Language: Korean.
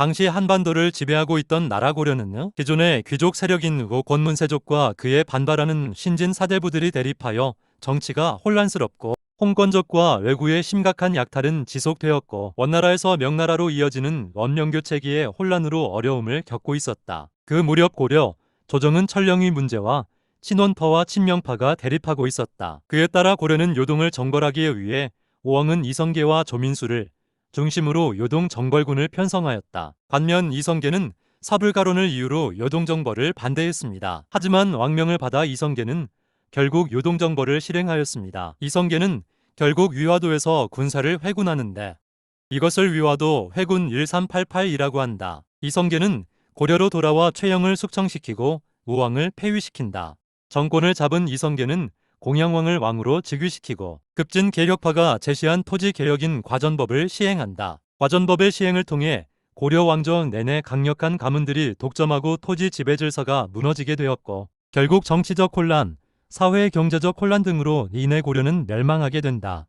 당시 한반도를 지배하고 있던 나라 고려는 기존의 귀족 세력인 고권문세족과 그에 반발하는 신진 사대부들이 대립하여 정치가 혼란스럽고 홍건적과 외구의 심각한 약탈은 지속되었고 원나라에서 명나라로 이어지는 원명교체기의 혼란으로 어려움을 겪고 있었다. 그 무렵 고려 조정은 천령의 문제와 친원파와 친명파가 대립하고 있었다. 그에 따라 고려는 요동을 정벌하기 위해 오왕은 이성계와 조민수를 중심으로 요동 정벌군을 편성하였다. 반면 이성계는 사불가론을 이유로 요동 정벌을 반대했습니다. 하지만 왕명을 받아 이성계는 결국 요동 정벌을 실행하였습니다. 이성계는 결국 위화도에서 군사를 회군하는데 이것을 위화도 회군 1388이라고 한다. 이성계는 고려로 돌아와 최영을 숙청시키고 우왕을 폐위시킨다. 정권을 잡은 이성계는 공양왕을 왕으로 즉위시키고 급진 개혁파가 제시한 토지 개혁인 과전법을 시행한다. 과전법의 시행을 통해 고려 왕조 내내 강력한 가문들이 독점하고 토지 지배 질서가 무너지게 되었고 결국 정치적 혼란, 사회 경제적 혼란 등으로 이내 고려는 멸망하게 된다.